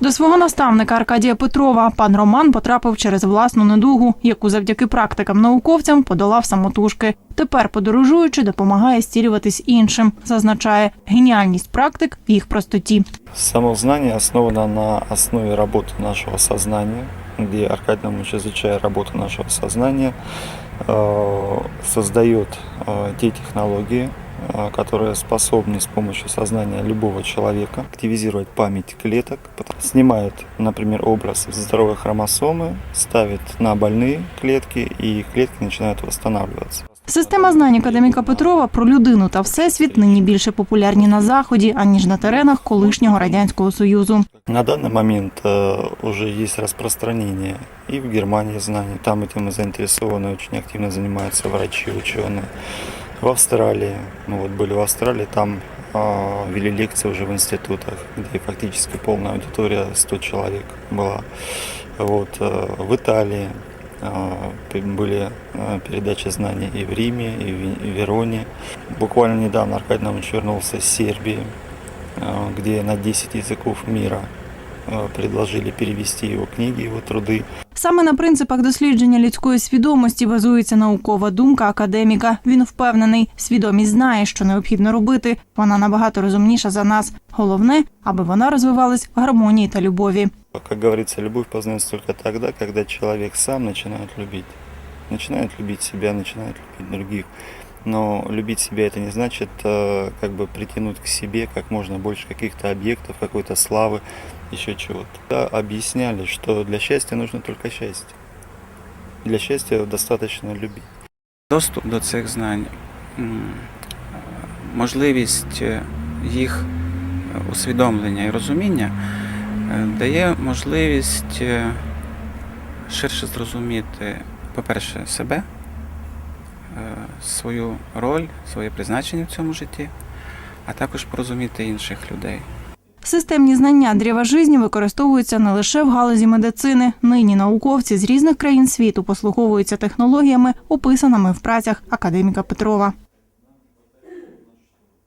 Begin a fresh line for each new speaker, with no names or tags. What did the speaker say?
До свого наставника Аркадія Петрова пан Роман потрапив через власну недугу, яку завдяки практикам науковцям подолав самотужки. Тепер, подорожуючи, допомагає стілюватись іншим. Зазначає геніальність практик в їх простоті.
Самознание основано на основе работы нашего сознания, где Аркадий Наумович, изучая работу нашего сознания, э, создает э, те технологии, э, которые способны с помощью сознания любого человека активизировать память клеток, потом снимает, например, образ здоровой хромосомы, ставит на больные клетки, и клетки начинают восстанавливаться.
Система знань академіка Петрова про людину та всесвіт нині більше популярні на заході аніж на теренах колишнього радянського союзу.
На данный момент э, уже есть распространение и в Германии знаний, там этим заинтересованы, очень активно занимаются врачи, ученые. В Австралии, мы вот были в Австралии, там э, вели лекции уже в институтах, где фактически полная аудитория 100 человек была. Вот, э, в Италии э, были э, передачи знаний и в Риме, и в Вероне. Буквально недавно Аркадий Наумович вернулся с Сербии, э, где на 10 языков мира предложили перевести его книги, его труды.
Саме на принципах дослідження людської свідомості базується наукова думка академіка. Він впевнений, свідомість знає, що необхідно робити. Вона набагато розумніша за нас. Головне, аби вона розвивалась в гармонії та любові.
Як говориться, любов познається тільки тоді, коли чоловік сам починає любить. Начинает любить себя, начинает любить других. Но любить себя это не значит э, как бы притянуть к себе как можно больше каких-то объектов, какой-то славы, еще чего-то. Да, объясняли, что для счастья нужно только счастье. Для счастья достаточно любить.
Доступ до цих знань, м, можливість е, їх е, усвідомлення і розуміння е, дає можливість е, ширше зрозуміти, По-перше, себе, е, свою роль, своє призначення в цьому житті, а також порозуміти інших людей.
Системні знання дріва жизні використовуються не лише в галузі медицини. Нині науковці з різних країн світу послуговуються технологіями, описаними в працях академіка Петрова.